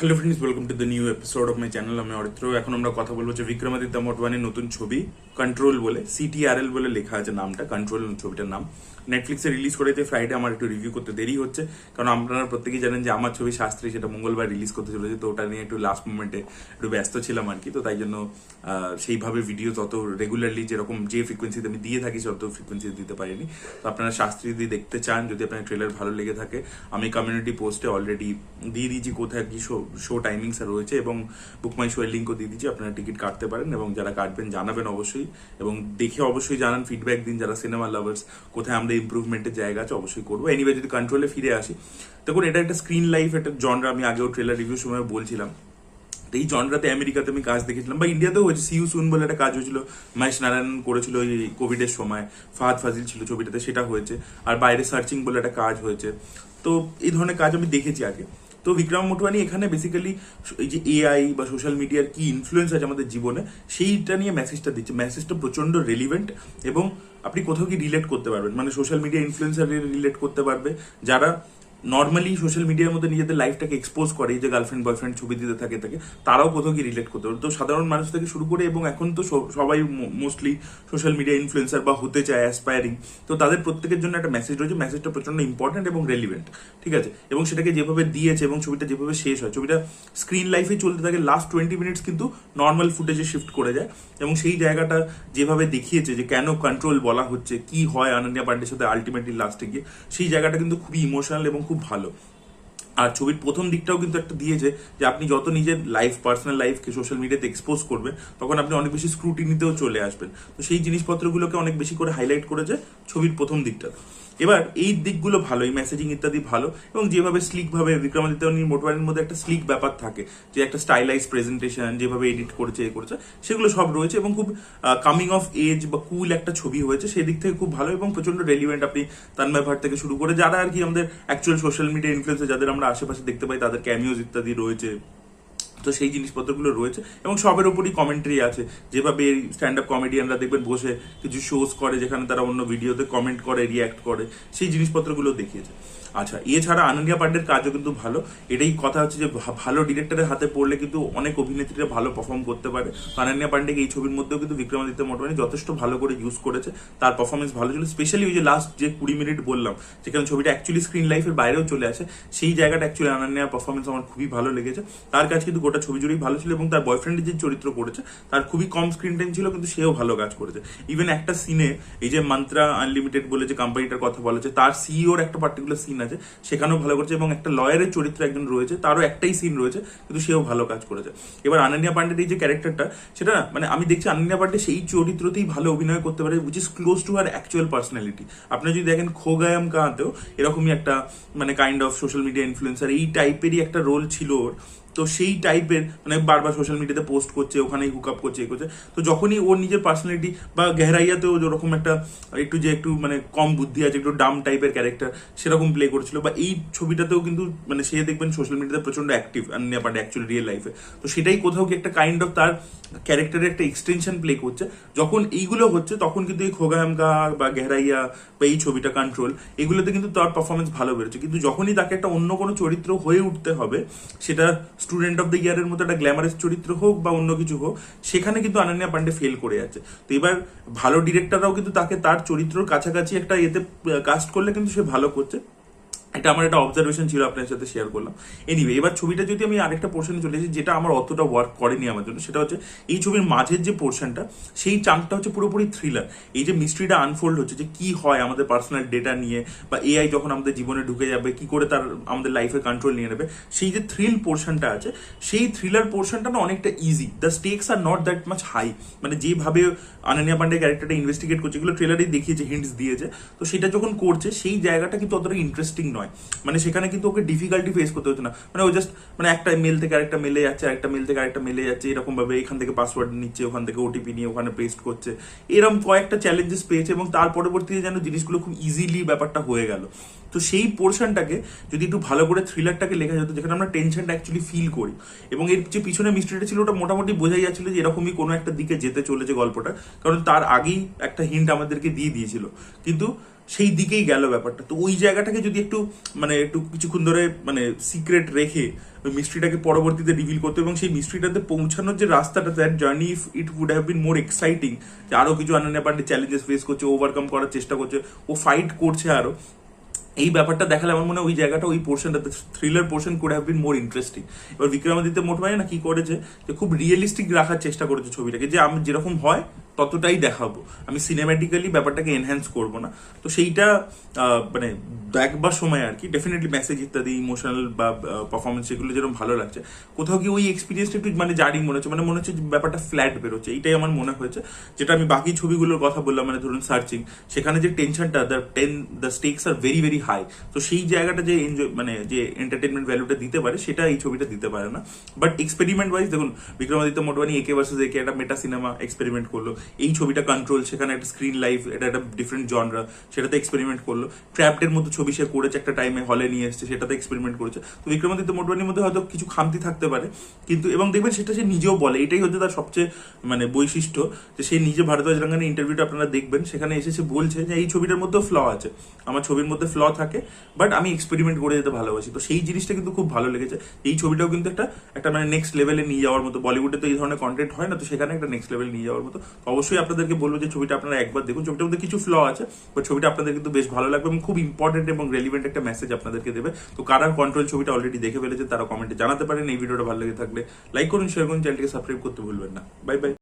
Hello friends welcome to the new episode of my channel আমি অরিত্র এখন আমরা কথা বলব যে বিক্রমাদিত্য মোটওয়ানের নতুন ছবি কন্ট্রোল বলে সিটিআরএল বলে লেখা আছে নামটা কন্ট্রোল ছবিটার নাম। নেটফ্লিক্সে রিলিজ করেছে ফ্রাইডে আমার একটু রিভিউ করতে দেরি হচ্ছে। কারণ আপনারা প্রত্যেকেই জানেন যে আমার ছবি শাস্ত্রী সেটা মঙ্গলবার রিলিজ করতে চলেছে, তো ওটা নিয়ে একটু লাস্ট মোমেন্টে একটু ব্যস্ত ছিলাম আর কি। তো তাই জন্য সেইভাবে ভিডিও তত রেগুলারলি যেরকম যে ফ্রিকোয়েন্সিতে আমি দিয়ে থাকি তত ফ্রিকোয়েন্সিতে দিতে পারিনি। তো আপনারা শাস্ত্রী যদি দেখতে চান, যদি আপনার ট্রেলার ভালো লেগে থাকে, আমি কমিউনিটি পোস্টে অলরেডি দিয়ে দিয়েছি কোথায় কি শো শো টাইমিংস রয়েছে এবং বুক মাই শো এর লিঙ্কও দিয়ে দিয়েছি, আপনারা টিকিট কাটতে পারেন এবং যারা কাটবেন জানাবেন অবশ্যই। এবং দেখে অবশ্যই জানান ফিডব্যাক দিন যারা সিনেমা লাভার্স কোথায় আমরা ইমপ্রুভমেন্টের জায়গা আছে, অবশ্যই করব। এনিওয়ে যদি কন্ট্রোলে ফিরে আসি, দেখুন, এটা একটা স্ক্রিন লাইফ একটা জনরা আমি আগেও ট্রেলার রিভিউ সময় বলছিলাম। এই জনরাতে আমেরিকাতে আমি কাজ দেখেছিলাম, বা ইন্ডিয়াতেও হয়েছে সিউ সুন বলে একটা কাজ হয়েছিল, মহেশ নারায়ণ করেছিল ওই কোভিডের সময়, ফাহাদ ফাজিল ছিল ছবিটাতে, সেটা হয়েছে, আর বাইরে সার্চিং বলে একটা কাজ হয়েছে। তো এই ধরনের কাজ আমি দেখেছি আগে। তো বিক্রম মোটওয়ানি এখানে বেসিক্যালি এই যে এআই বা সোশ্যাল মিডিয়ার কি ইনফ্লুয়েন্স আছে আমাদের জীবনে, সেইটা নিয়ে মেসেজটা দিচ্ছে। মেসেজটা প্রচণ্ড রেলিভেন্ট এবং আপনি কোথাও কি রিলেট করতে পারবেন? মানে সোশ্যাল মিডিয়া ইনফ্লুয়েন্সার রিলেট করতে পারবে? যারা নর্মালি সোশ্যাল মিডিয়ার মধ্যে নিজেদের লাইফটাকে এক্সপোজ করে যে গার্লফ্রেন্ড বয়ফ্রেন্ড ছবি দিতে থাকে, তাকে, তারাও কোথাও কি রিলেট করতে পারে। তো সাধারণ মানুষ থেকে শুরু করে এবং এখন তো সবাই মোস্টলি সোশ্যাল মিডিয়া ইনফ্লুয়েন্সার বা হতে চায় অ্যাসপায়ারিং তো তাদের প্রত্যেকের জন্য একটা মেসেজ রয়েছে। মেসেজটা প্রচণ্ড ইম্পর্টেন্ট এবং রেলিভেন্ট ঠিক আছে? এবং সেটাকে যেভাবে দিয়েছে এবং ছবিটা যেভাবে শেষ হয়, ছবিটা স্ক্রিন লাইফে চলতে থাকে লাস্ট টোয়েন্টি মিনিটস কিন্তু নর্মাল ফুটেজে শিফট করে যায়। এবং সেই জায়গাটা যেভাবে দেখিয়েছে যে কেন কন্ট্রোল বলা হচ্ছে, কি হয় আনন্দিয়া পান্ডের সাথে আলটিমেটলি লাস্টে গিয়ে, সেই জায়গাটা কিন্তু খুবই ইমোশনাল এবং খুব ভালো। আর ছবির প্রথম দিকটাও কিন্তু একটা দিয়েছে যে আপনি যত নিজের লাইফ পার্সোনাল লাইফকে সোশ্যাল মিডিয়াতে এক্সপোজ করবেন, তখন আপনি অনেক বেশি স্ক্রুটিনিতেও চলে আসবেন। তো সেই জিনিসপত্রগুলোকে অনেক বেশি করে হাইলাইট করেছে ছবির প্রথম দিকটা। এবার এই দিকগুলো ভালো, এই মেসেজিং ইত্যাদি ভালো, এবং যেভাবে স্লিক ভাবে বিক্রমাদিত্য মোটওয়ারির মধ্যে একটা স্লিক ব্যাপার থাকে, যে একটা স্টাইলাইজ প্রেজেন্টেশন যেভাবে এডিট করেছে, এ করেছে, সেগুলো সব রয়েছে এবং খুব কামিং অফ এজ বা কুল একটা ছবি হয়েছে, সেই দিক থেকে খুব ভালো এবং প্রচণ্ড রেলিভেন্ট আপনি তান্ময় ভাট থেকে শুরু করে যারা আর কি আমাদের অ্যাকচুয়াল সোশ্যাল মিডিয়া ইনফ্লুয়েন্সার যাদের আমরা আশেপাশে দেখতে পাই, তাদের ক্যামিওজ ইত্যাদি রয়েছে। তো সেই জিনিসপত্রগুলো রয়েছে এবং সবের উপরই কমেন্ট্রি আছে। যেভাবে এই স্ট্যান্ড আপ কমেডিয়ানরা দেখবেন বসে কিছু শোজ করে যেখানে তারা অন্য ভিডিওতে কমেন্ট করে রিয়্যাক্ট করে, সেই জিনিসপত্রগুলো দেখিয়েছে। আচ্ছা এছাড়া আনন্দিয়া পান্ডের কাজও কিন্তু ভালো। এটাই কথা হচ্ছে যে ভালো ডিরেক্টরের হাতে পড়লে কিন্তু অনেক অভিনেত্রীরা ভালো পারফর্ম করতে পারে। আনন্দিয়া পান্ডেকে এই ছবির মধ্যেও কিন্তু বিক্রমাদিত্য মোটমানি যথেষ্ট ভালো করে ইউজ করেছে। তার পারফরমেন্স ভালো ছিল স্পেশালি ওই যে লাস্ট যে কুড়ি মিনিট বললাম, যেখানে ছবিটা অ্যাকচুয়ালি স্ক্রিন লাইফের বাইরেও চলে আসে, সেই জায়গাটা অ্যাকচুয়ালি আনন্দিয়ার পারফরমেন্স আমার খুবই ভালো লেগেছে। তার কাছে কিন্তু গোটা ছবি জুড়েই ভালো ছিল এবং তার বয়ফ্রেন্ডের যে চরিত্র করেছে, তার খুবই কম স্ক্রিন টাইম ছিল, কিন্তু সেও ভালো কাজ করেছে। ইভেন একটা সিনে এই যে মান্ত্রা আনলিমিটেড বলে যে কোম্পানিটার কথা বলেছে তার সিইওর একটা পার্টিকুলার সিন আছে, সেখানেও ভালো করছে এবং একটা লয়ারের চরিত্র একজন রয়েছে, তারও একটাই সিন রয়েছে, কিন্তু সেও ভালো কাজ করেছে। এবার আনন্দিয়া পান্ডের এই যে ক্যারেক্টারটা, সেটা না মানে আমি দেখছি আনন্দিয়া পান্ডে সেই চরিত্রতেই ভালো অভিনয় করতে পারে which is close to our actual personality আপনি যদি দেখেন খোগায়াম কাহাতেও, এরকমই একটা মানে kind of social media influencer এই টাইপেরই একটা রোল ছিল ওর। তো সেই টাইপের মানে বারবার সোশ্যাল মিডিয়াতে পোস্ট করছে, ওখানেই হুক আপ করছে, এ করছে। তো যখনই ওর নিজের পার্সোনালিটি বা গেহরাইয়াতেও যেরকম একটা একটু যে একটু মানে কম বুদ্ধি আছে, একটু ডাম টাইপের ক্যারেক্টার সেরকম প্লে করেছিল বা এই ছবিটাতেও কিন্তু মানে সে দেখবেন সোশ্যাল মিডিয়াতে প্রচণ্ড অ্যাক্টিভ পান্ডে অ্যাকচুয়ালি রিয়েল লাইফে তো সেটাই কোথাও কি একটা কাইন্ড অফ তার ক্যারেক্টারের একটা এক্সটেনশন প্লে করছে। যখন এইগুলো হচ্ছে, তখন কিন্তু এই খোগাহামকা বা গেহরাইয়া বা এই ছবিটা কন্ট্রোল এগুলোতে কিন্তু তার পারফরমেন্স ভালো বেরোচ্ছে। কিন্তু যখনই তাকে একটা অন্য কোনো চরিত্র হয়ে উঠতে হবে, সেটা স্টুডেন্ট অফ দ্য ইয়ারের মতো একটা গ্ল্যামারাস চরিত্র হোক বা অন্য কিছু হোক, সেখানে কিন্তু আনন্যা পান্ডে ফেল করে যাচ্ছে তো এবার ভালো ডিরেক্টররাও কিন্তু তাকে তার চরিত্রর কাছাকাছি একটা এতে কাস্ট করলে কিন্তু সে ভালো করছে। এটা আমার একটা অবজারভেশন ছিল আপনার সাথে শেয়ার করলাম। এনিওয়ে এবার ছবিটা যদি আমি আরেকটা পোর্শনে চলে যাই যেটা আমার অতটা ওয়ার্ক করেনি আমার জন্য, সেটা হচ্ছে এই ছবির মাঝের যে পোর্শনটা সেই চাঙ্কটা হচ্ছে পুরোপুরি থ্রিলার এই যে মিস্ট্রিটা আনফোল্ড হচ্ছে যে কি হয় আমাদের পার্সোনাল ডেটা নিয়ে, বা এআই যখন আমাদের জীবনে ঢুকে যাবে, কি করে তার আমাদের লাইফে কন্ট্রোল নিয়ে নেবে, সেই যে থ্রিল পোর্শনটা আছে, সেই থ্রিলার পোর্শনটা না অনেকটা easy the stakes are not that much high মানে যেভাবে আনন্যা পান্ডে ক্যারেক্টারটা ইনভেস্টিগেট করছে, এগুলো ট্রেলারেই দেখিয়েছে হিন্টস দিয়েছে। তো সেটা যখন করছে, সেই জায়গাটা কিন্তু অতটা ইন্টারেস্টিং নয়। মানে সেখানে কিন্তু ওকে ডিফিকাল্টি ফেস করতে হতো না। মানে ও জাস্ট মানে একটা মেল থেকে আরেকটা মেলে যাচ্ছে একটা মেল থেকে আরেকটা মেলে যাচ্ছে এরকম ভাবে এখান থেকে পাসওয়ার্ড নিচ্ছে, ওখান থেকে ওটিপি নিয়ে ওখানে পেস্ট করছে। এরকম কয়েকটা চ্যালেঞ্জেস পেয়েছে এবং তার পরবর্তীতে যেন জিনিসগুলো খুব ইজিলি ব্যাপারটা হয়ে গেল। তো সেই পোর্শনটাকে যদি একটু ভালো করে থ্রিলারটাকে লেখা যেত, যেখানে আমরা টেনশনটা অ্যাকচুয়ালি ফিল করি। এবং এর যে পিছনে মিস্ট্রিটা ছিল, ওটা মোটামুটি বোঝাই যাচ্ছিল যে এরকমই কোনো একটা দিকে যেতে চলেছে গল্পটা। কারণ তার আগেই একটা হিন্ট আমাদেরকে দিয়ে দিয়েছিল। কিন্তু সেই দিকেই গেল ব্যাপারটা। তো ওই জায়গাটাকে যদি একটু মানে একটু কিছুক্ষণ ধরে মানে সিক্রেট রেখে ওই মিস্ট্রিটাকে পরবর্তীতে রিভিল করতো এবং সেই মিস্ট্রিটাতে পৌঁছানোর যে রাস্তাটা that journey if it would have been more exciting যে আরও কিছু আনানে পার্টি চ্যালেঞ্জেস ফেস করছে ওভারকাম করার চেষ্টা করছে, ও ফাইট করছে আরও এই ব্যাপারটা দেখালে আমার মনে হয় ওই জায়গাটা, ওই পোর্শনটা thriller portion could have been more interesting এবার বিক্রমাদিত্য মোটমানে না কি করেছে, যে খুব রিয়েলিস্টিক রাখার চেষ্টা করেছে ছবিটাকে, যে আমি যেরকম হয় ততটাই দেখাবো। আমি সিনেম্যাটিক্যালি ব্যাপারটাকে এনহ্যান্স করব না। তো সেইটা মানে দেখবার সময় আর কি। ডেফিনেটলি মেসেজ ইত্যাদি ইমোশনাল বা পারফরমেন্স এগুলো যেরকম ভালো লাগছে। কোথাও কি ওই এক্সপিরিয়েন্সটা একটু মানে জারিং মনে হচ্ছে। মানে মনে হচ্ছে ব্যাপারটা ফ্ল্যাট বেরোচ্ছে। এইটাই আমার মনে হয়েছে। যেটা আমি বাকি ছবিগুলোর কথা বললাম মানে ধরুন সার্চিং সেখানে যে টেনশনটা the ten the stakes are very very high তো সেই জায়গাটা যে এনজয় মানে যে এন্টারটেনমেন্ট ভ্যালুটা দিতে পারে, সেটা এই ছবিটা দিতে পারে না। বাট এক্সপেরিমেন্ট ওয়াইজ দেখুন, বিক্রমাদিত্য মোটবানি একে ভার্সেস একে একটা মেটা সিনেমা এক্সপেরিমেন্ট করল। এই ছবিটা কন্ট্রোল সেখানে একটা স্ক্রিন লাইফ এটা একটা ডিফারেন্ট জনরা সেটাতে এক্সপেরিমেন্ট করল। ট্র্যাপডের মতো ছবি সে করেছে একটা টাইমে হলে নিয়ে এসছে, সেটাতে এক্সপেরিমেন্ট করেছে। তো বিক্রমাদিত্য মোটবানির মধ্যে হয়তো কিছু খামতি থাকতে পারে, কিন্তু, এবং দেখবেন সেটা সে নিজেও বলে, এটাই হচ্ছে তার সবচেয়ে মানে বৈশিষ্ট্য, যে সে নিজে ভারতবাজ রাঙ্গানের ইন্টারভিউটা আপনারা দেখবেন, সেখানে এসে সে বলছে যে, এই ছবিটার মধ্যেও ফ্ল আছে, আমার ছবির মধ্যে ফ্ল থাকে বাট আমি এক্সপেরিমেন্ট করে যেতে ভালোবাসি। তো সেই জিনিসটা কিন্তু খুব ভালো লেগেছে। এই ছবিটাও কিন্তু একটা একটা মানে নেক্সট লেভেলে নিয়ে যাওয়ার মতো বলিউডে তো এই ধরনের কন্টেন্ট হয় না, তো সেখানে একটা নেক্সট লেভেল নিয়ে যাওয়ার মতো অবশ্যই আপনাদেরকে বলব যে ছবিটা আপনারা একবার দেখুন। ছবিটার মধ্যে কিছু ফ্ল আছে বাট ছবিটা আপনাদের কিন্তু বেশ ভালো লাগবে এবং খুব ইম্পর্টেন্ট এবং রেলিভেন্ট একটা মেসেজ আপনাদেরকে দেবে। তো কারা কন্ট্রোল ছবিটা অলরেডি দেখে ফেলেছে, তারা কমেন্টে জানাতে পারেন। এই ভিডিওটা ভালো লেগে থাকলে লাইক করুন শেয়ার করুন চ্যানেলটিকে সাবস্ক্রাইব করতে ভুলবেন না। Bye bye